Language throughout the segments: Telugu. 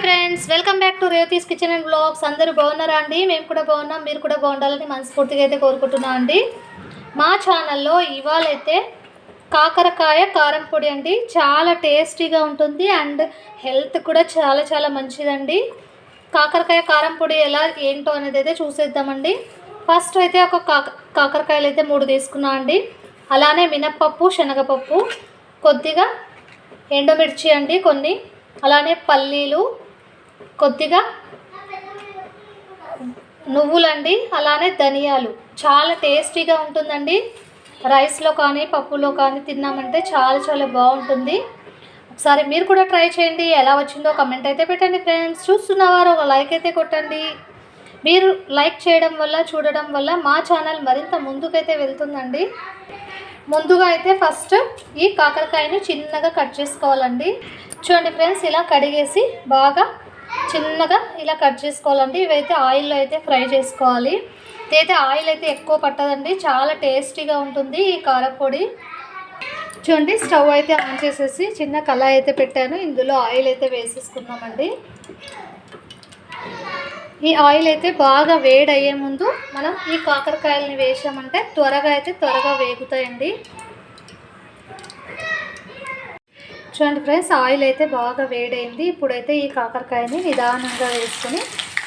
Friends welcome back to Revathi's kitchen and blogs. అందరూ బాగున్నారా అండి? మేము కూడా బాగున్నాం మీరు కూడా బాగుండాలని మనస్ఫూర్తిగా అయితే కోరుకుంటున్నాం అండి. మా ఛానల్లో ఇవాళ అయితే కాకరకాయ కారం పొడి అండి. చాలా టేస్టీగా ఉంటుంది అండ్ హెల్త్ కూడా చాలా చాలా మంచిదండి. కాకరకాయ కారం పొడి ఎలా ఏంటో అనేది అయితే చూసేద్దామండి. ఫస్ట్ అయితే ఒక కాక కాకరకాయలు అయితే మూడు తీసుకున్నా అండి. అలానే మినప్పప్పు శనగపప్పు కొద్దిగా ఎండుమిర్చి అండి కొన్ని. అలానే పల్లీలు కొద్దిగా నువ్వులండి అలానే ధనియాలు. చాలా టేస్టీగా ఉంటుందండి. రైస్లో కానీ పప్పులో కానీ తిన్నామంటే చాలా చాలా బాగుంటుంది. ఒకసారి మీరు కూడా ట్రై చేయండి. ఎలా వచ్చిందో కమెంట్ అయితే పెట్టండి ఫ్రెండ్స్ చూస్తున్నవారు ఒక లైక్ అయితే కొట్టండి. మీరు లైక్ చేయడం వల్ల చూడడం వల్ల మా ఛానల్ మరింత ముందుకైతే వెళ్తుందండి. ముందుగా అయితే ఫస్ట్ ఈ కాకరకాయని చిన్నగా కట్ చేసుకోవాలండి. చూడండి ఫ్రెండ్స్ ఇలా కడిగేసి బాగా చిన్నగా ఇలా కట్ చేసుకోవాలండి. ఇవైతే ఆయిల్లో అయితే ఫ్రై చేసుకోవాలి. ఇదైతే ఆయిల్ అయితే ఎక్కువ పట్టదండి. చాలా టేస్టీగా ఉంటుంది ఈ కారపొడి. చూడండి స్టవ్ అయితే ఆన్ చేసేసి చిన్న కళాయి అయితే పెట్టాను. ఇందులో ఆయిల్ అయితే వేసేసుకున్నామండి. ఈ ఆయిల్ అయితే బాగా వేడి అయ్యే ముందు మనం ఈ కాకరకాయలని వేసామంటే త్వరగా అయితే త్వరగా వేగుతాయండి. చూడండి ఫ్రెండ్స్ ఆయిల్ అయితే బాగా వేడైంది. ఇప్పుడైతే ఈ కాకరకాయని నిదానంగా వేసుకొని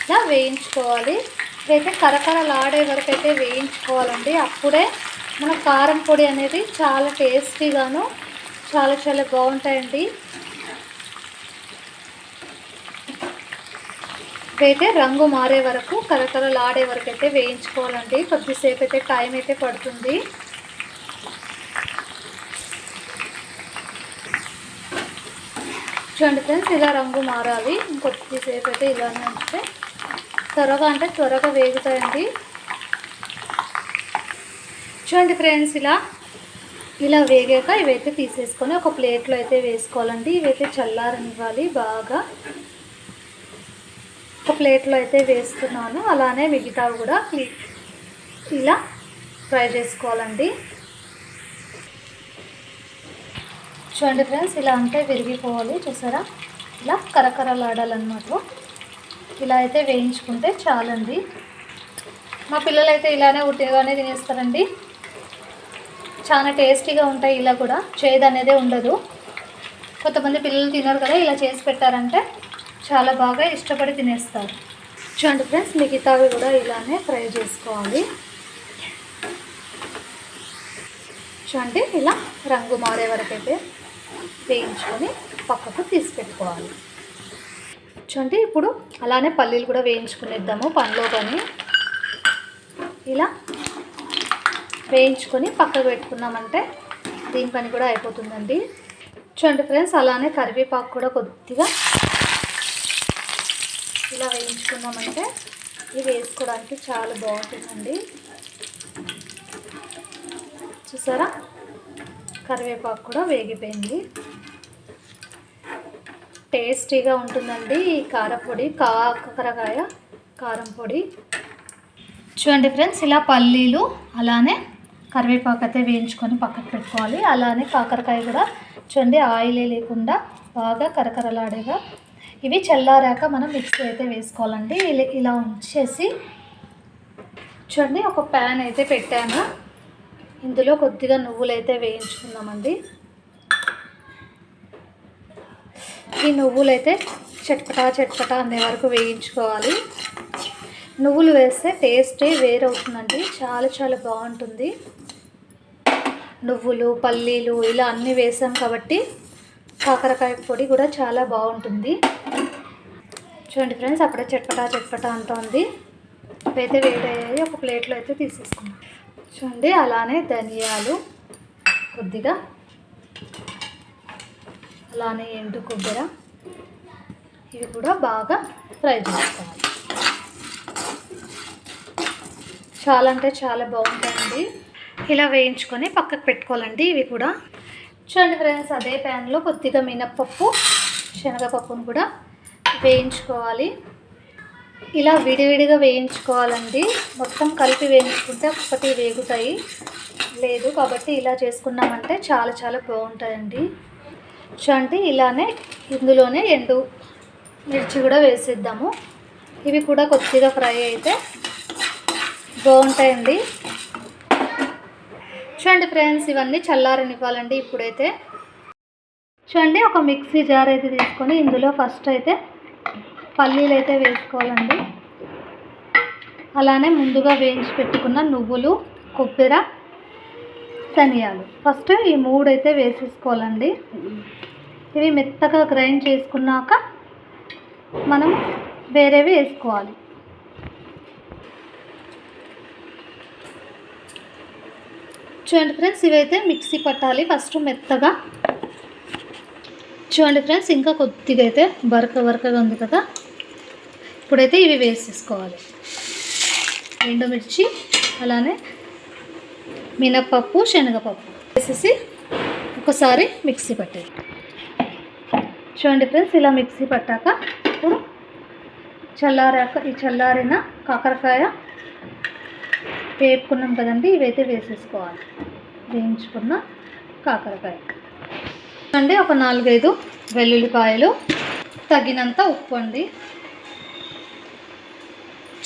ఇలా వేయించుకోవాలి. ఇదైతే కరకరలాడే వరకు అయితే వేయించుకోవాలండి. అప్పుడే మన కారం పొడి అనేది చాలా టేస్టీగాను చాలా చాలా బాగుంటాయండి. ఇదైతే రంగు మారే వరకు కరకరలాడే వరకు అయితే వేయించుకోవాలండి. కొద్దిసేపు అయితే టైం అయితే పడుతుంది. చూడండి ఫ్రెండ్స్ ఇలా రంగు మారాలి. ఇంకొద్దిసేపు అయితే ఇలానే ఉంచితే త్వరగా అంటే త్వరగా వేగుతాయండి. చూడండి ఫ్రెండ్స్ ఇలా ఇలా వేగాక ఇవైతే తీసేసుకొని ఒక ప్లేట్లో అయితే వేసుకోవాలండి. ఇవైతే చల్లారనివ్వాలి బాగా. ఒక ప్లేట్లో అయితే వేస్తున్నాను. అలానే మిగతావి కూడా ఇలా ఫ్రై చేసుకోవాలండి. చూడండి ఫ్రెండ్స్ ఇలా అంటే విరిగిపోవాలి చూసారా? ఇలా కరకరలాడాలన్నమాట. ఇలా అయితే వేయించుకుంటే చాలండి. మా పిల్లలు అయితే ఇలానే ఉట్టిగానే తినేస్తారండి. చాలా టేస్టీగా ఉంటాయి ఇలా కూడా. చేదు అనేది ఉండదు. కొంతమంది పిల్లలు తినరు కదా ఇలా చేసి పెట్టారంటే చాలా బాగా ఇష్టపడి తినేస్తారు. చూడండి ఫ్రెండ్స్ మిగతావి కూడా ఇలానే ఫ్రై చేసుకోవాలి. చూడండి ఇలా రంగు మారే వరకు అయితే వేయించుకొని పక్కకు తీసి పెట్టుకోవాలి చూడండి ఇప్పుడు అలానే పల్లీలు కూడా వేయించుకునేద్దాము పనిలో కానీ. ఇలా వేయించుకొని పక్కకు పెట్టుకున్నామంటే దీని పని కూడా అయిపోతుందండి. చూడండి ఫ్రెండ్స్ అలానే కరివేపాకు కూడా కొద్దిగా ఇలా వేయించుకున్నామంటే ఇది వేసుకోవడానికి చాలా బాగుంటుందండి. చూసారా? కరివేపాకు కూడా వేగిపోయింది. టేస్టీగా ఉంటుందండి ఈ కారపొడి. కాకరకాయ కారం పొడి చూడండి ఫ్రెండ్స్ ఇలా పల్లీలు అలానే కరివేపాకు అయితే వేయించుకొని పక్కకు పెట్టుకోవాలి. అలానే కాకరకాయ కూడా చూడండి ఆయిలే లేకుండా బాగా కరకరలాడేగా. ఇవి చల్లారాక మనం మిక్సీ అయితే వేసుకోవాలండి. ఇలా ఇలా ఉంచేసి చూడండి ఒక ప్యాన్ అయితే పెట్టాను. ఇందులో కొద్దిగా నువ్వులు అయితే వేయించుకుందామండి. ఈ నువ్వులు అయితే చట్పటా చట్పటా అనే వరకు వేయించుకోవాలి. నువ్వులు వేస్తే టేస్టే వేరవుతుందండి. చాలా చాలా బాగుంటుంది. నువ్వులు పల్లీలు ఇలా అన్నీ వేసాం కాబట్టి కాకరకాయ పొడి కూడా చాలా బాగుంటుంది. చూడండి ఫ్రెండ్స్ అప్పుడే చట్పటా చట్పటా అంటుంది. అయితే వేడయ్యాయి. ఒక ప్లేట్లో అయితే తీసేసుకున్నాం చూడండి అలానే ధనియాలు కొద్దిగా అలానే ఎండు కొబ్బర. ఇవి కూడా బాగా ఫ్రై చేసుకోవాలి. చాలా అంటే చాలా బాగుంటాయండి. ఇలా వేయించుకొని పక్కకు పెట్టుకోవాలండి. ఇవి కూడా చూడండి ఫ్రెండ్స్ అదే ప్యాన్లో కొద్దిగా మినప్పప్పు శనగపప్పును కూడా వేయించుకోవాలి. ఇలా విడివిడిగా వేయించుకోవాలండి. మొత్తం కలిపి వేయించుకుంటే ఒకటి వేగుతాయి. లేదు కాబట్టి ఇలా చేసుకున్నామంటే చాలా చాలా బాగుంటాయండి. చూడండి ఇలానే ఇందులోనే ఎండు మిర్చి కూడా వేసేద్దాము. ఇవి కూడా కొద్దిగా ఫ్రై అయితే బాగుంటాయండి. చూడండి ఫ్రెండ్స్ ఇవన్నీ చల్లారనివ్వాలండి ఇప్పుడైతే. చూడండి ఒక మిక్సీ జార్ అయితే తీసుకొని ఇందులో ఫస్ట్ అయితే పల్లీలు అయితే వేసుకోవాలండి. అలానే ముందుగా వేయించి పెట్టుకున్న నువ్వులు కొబ్బరి ధనియాలు ఫస్ట్ ఈ మూడు అయితే వేసేసుకోవాలండి. ఇవి మెత్తగా గ్రైండ్ చేసుకున్నాక మనం వేరేవి వేసుకోవాలి. చూడండి ఫ్రెండ్స్ ఇవైతే మిక్సీ పట్టాలి ఫస్ట్ మెత్తగా. చూడండి ఫ్రెండ్స్ ఇంకా కొద్దిగా అయితే బరక బరకగా ఉంది కదా. ఇప్పుడైతే ఇవి వేసేసుకోవాలి. ఎండుమిర్చి అలానే మినపప్పు శనగపప్పు వేసేసి ఒకసారి మిక్సీ పట్టేది చూడండి ఫ్రెండ్స్ ఇలా మిక్సీ పట్టాక ఇప్పుడు చల్లారాక ఈ చల్లారిన కాకరకాయ వేపుకున్నాం కదండి ఇవైతే వేసేసుకోవాలి. వేయించుకున్న కాకరకాయ. అండి ఒక నాలుగైదు వెల్లుల్లిపాయలు తగినంత ఉప్పు అండి.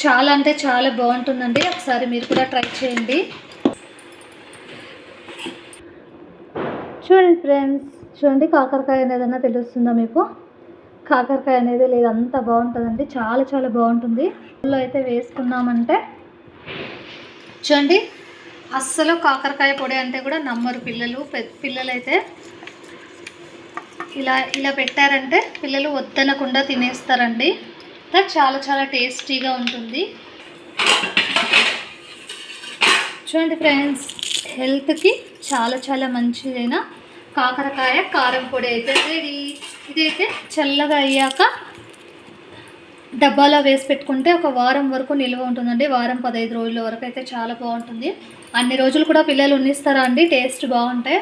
చాలా అంటే చాలా బాగుంటుందండి. ఒకసారి మీరు కూడా ట్రై చేయండి. చూడండి ఫ్రెండ్స్ చూడండి కాకరకాయ అనేది ఏదైనా తెలుస్తుందా మీకు? కాకరకాయ అనేది లేదు అంత బాగుంటుందండి చాలా చాలా బాగుంటుంది. ఇందులో అయితే వేసుకున్నామంటే చూడండి అస్సలు కాకరకాయ పొడి అంటే కూడా నమ్మరు పిల్లలు పె- పిల్లలైతే. ఇలా ఇలా పెట్టారంటే పిల్లలు వద్దనకుండా తినేస్తారండి. చాలా చాలా టేస్టీగా ఉంటుంది. చూడండి ఫ్రెండ్స్ హెల్త్కి చాలా చాలా మంచిదైన కాకరకాయ కారం పొడి అయితే రెడీ. ఇదైతే చల్లగా అయ్యాక డబ్బాలో వేసి పెట్టుకుంటే ఒక వారం వరకు నిల్వ ఉంటుందండి. వారం పదహైదు రోజుల వరకు అయితే చాలా బాగుంటుంది. అన్ని రోజులు కూడా పిల్లలు ఉన్నిస్తారా అండి? టేస్ట్ బాగుంటాయి